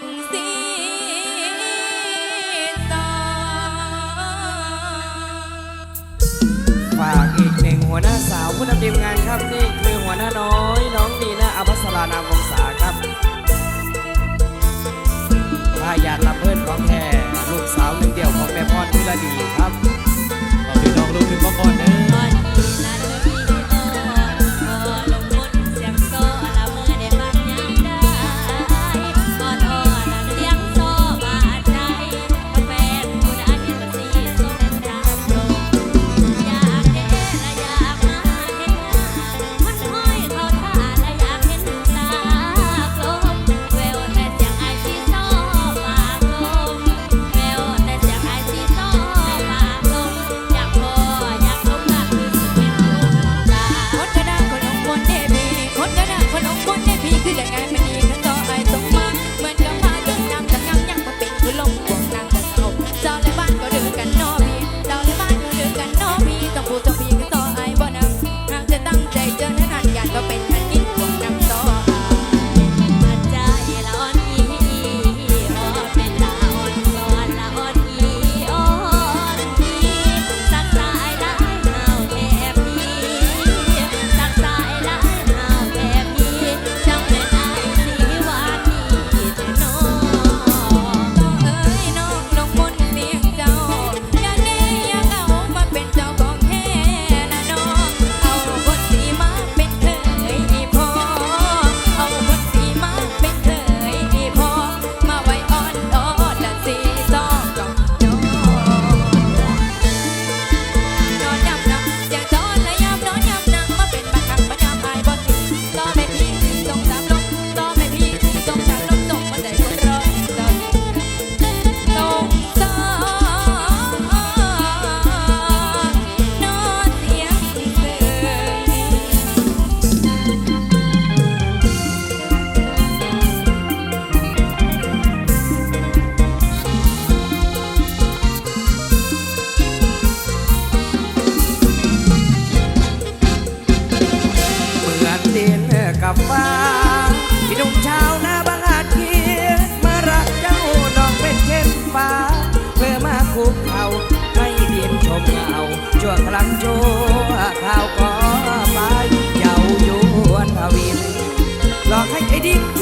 นสีตาฝากอีกหนึ่งหัวหน้าสาวผู้นำทีมงานครับนี่คือหัวหน้าน้อยน้องดีนะอภัสรานามวงศาครับพายาลำเพิ่นของแท้ลูกสาวหนึ่งเดียวของแม่พรพิรดีครับขอพี่น้องลูกถึงพ่อก่อนนะ etmek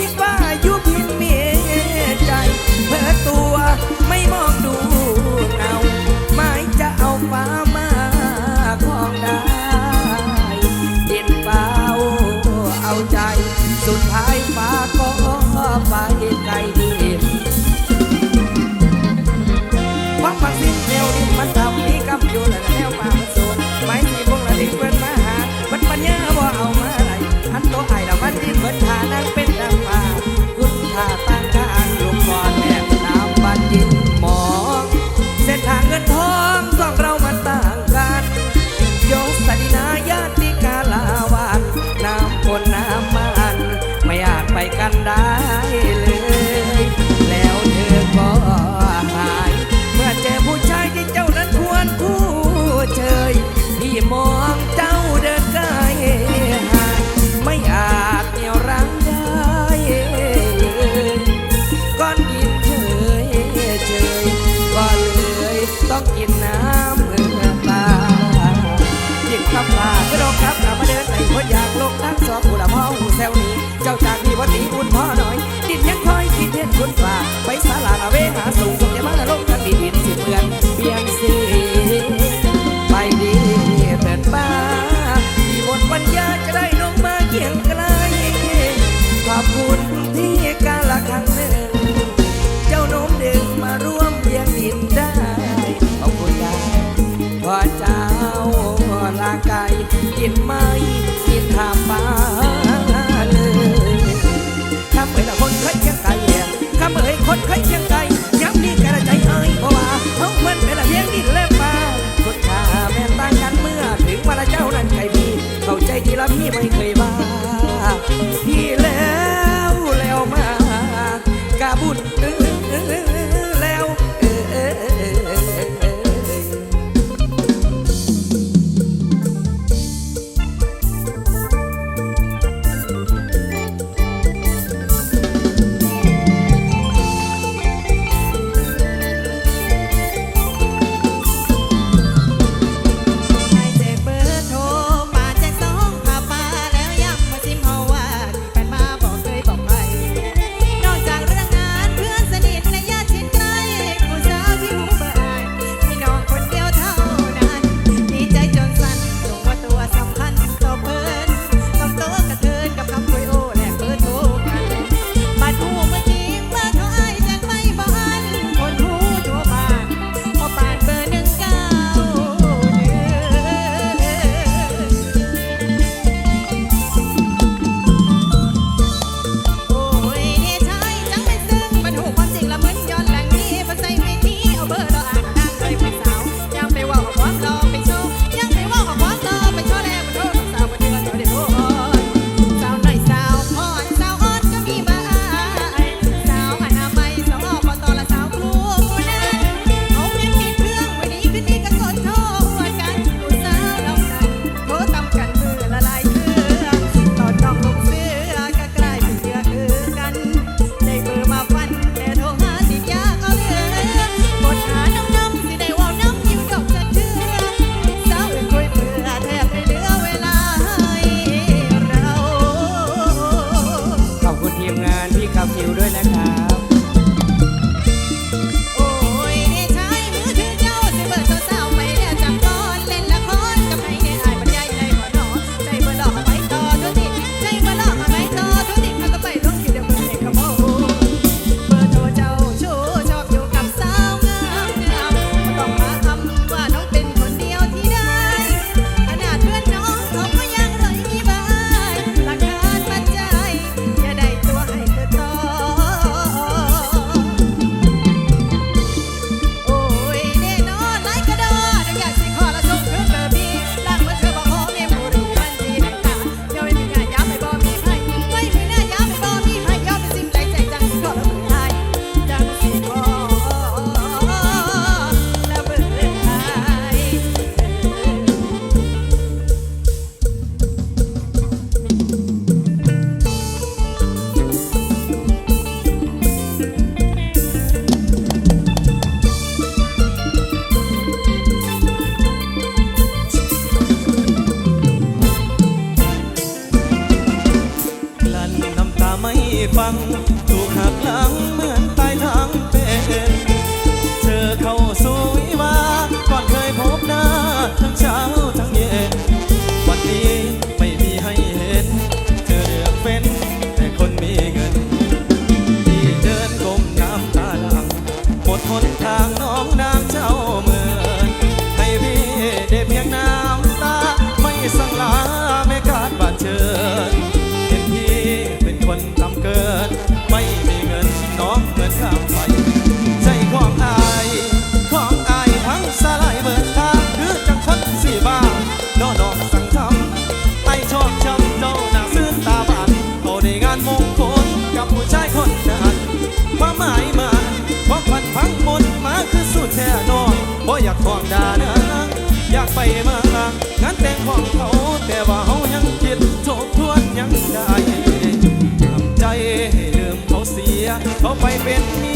ต้องกินน้ำเมื่อปลาจิกขับปลากระโดดกขับกลับมาเดินในพดอยากลงทั้งสองผู้ละพ่อหูแซวนี้ เจ้าจากนี้วันนี้บุญพ่อหน่อย ดินยังคอยคิดเห็นคุณปลาไปสาลาละเวหาสูง อนร่กายกินไม่กินทามมาเลยข้าเมื่อคนเคยเคียงไกลถ้าเมื่อคนเคยเคียงไกลย้ำนี่กระใจเอ้ยเพราะว่าเขาเหมือนเป็นละเพียงดินเล่มมาคนขาแม่ตั้งกันเมื่อ ถึงวันละเจ้านั้นใครมีเข้าใจที่รัมีไม่เคยบ้าที่แล้วแล้วมากาบุญเอ้ ฟัง ดานะอยากไปมางานแต่งของเขาแต่ว่าเขายังคิดทบทวนยังได้ทำใจให้ลืมเขาเสีย เขาไปเป็นมี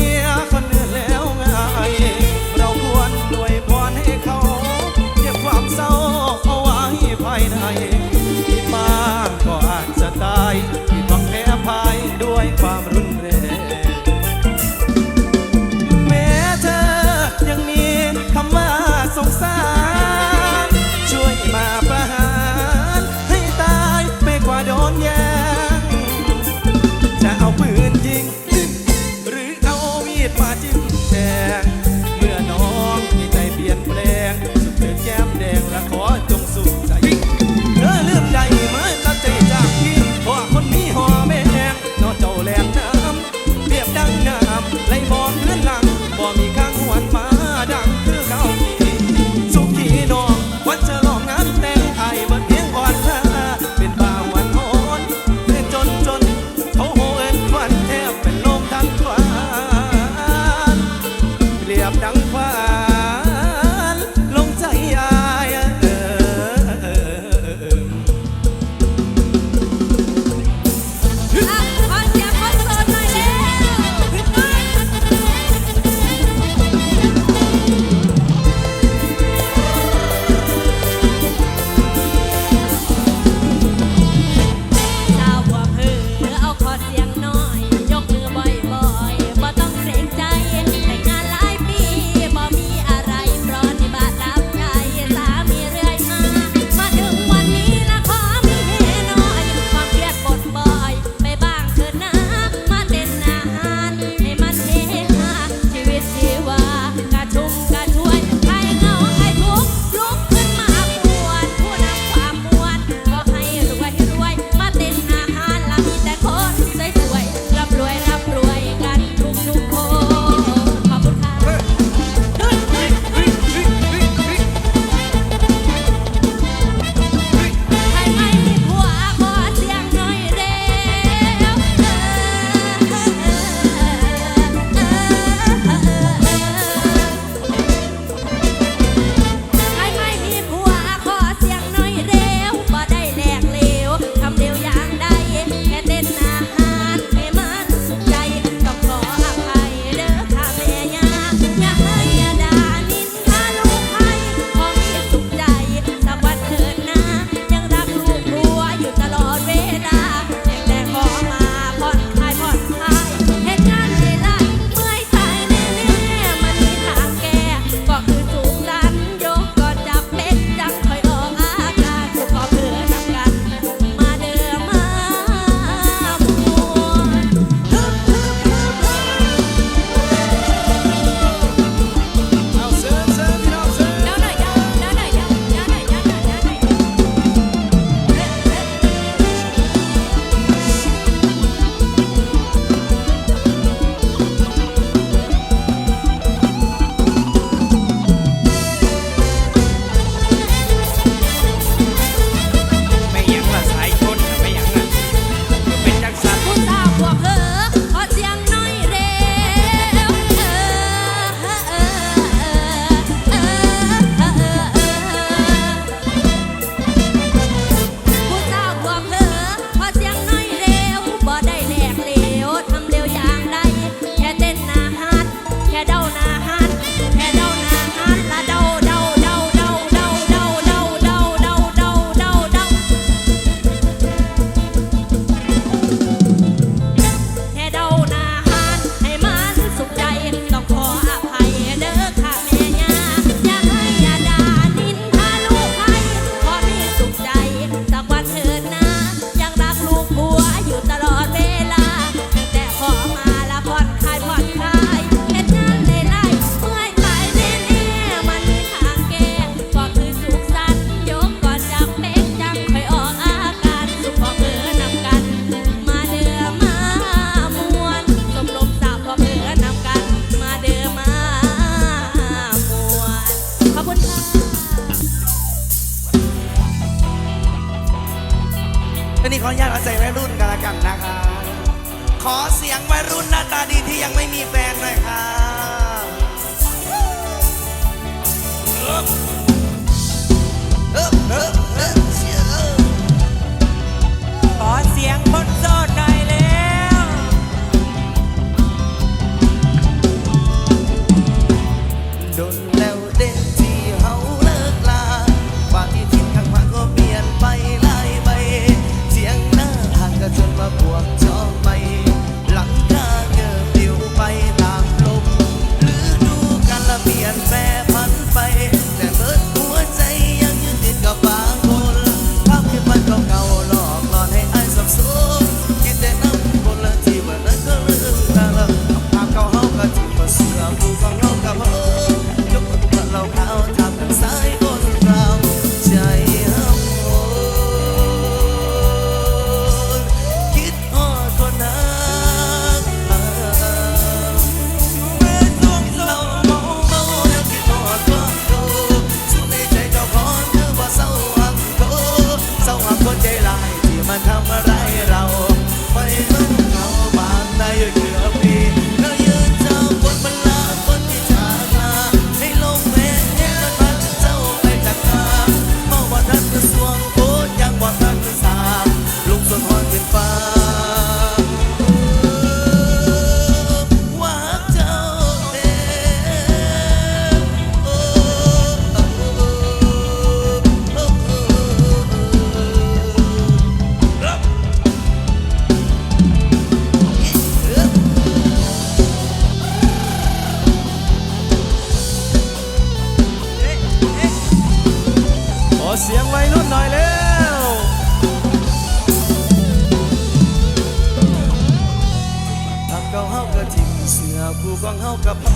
กระโปร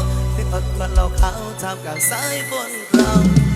งที่อดควันเราเขาทำกลางสายฝนกลาง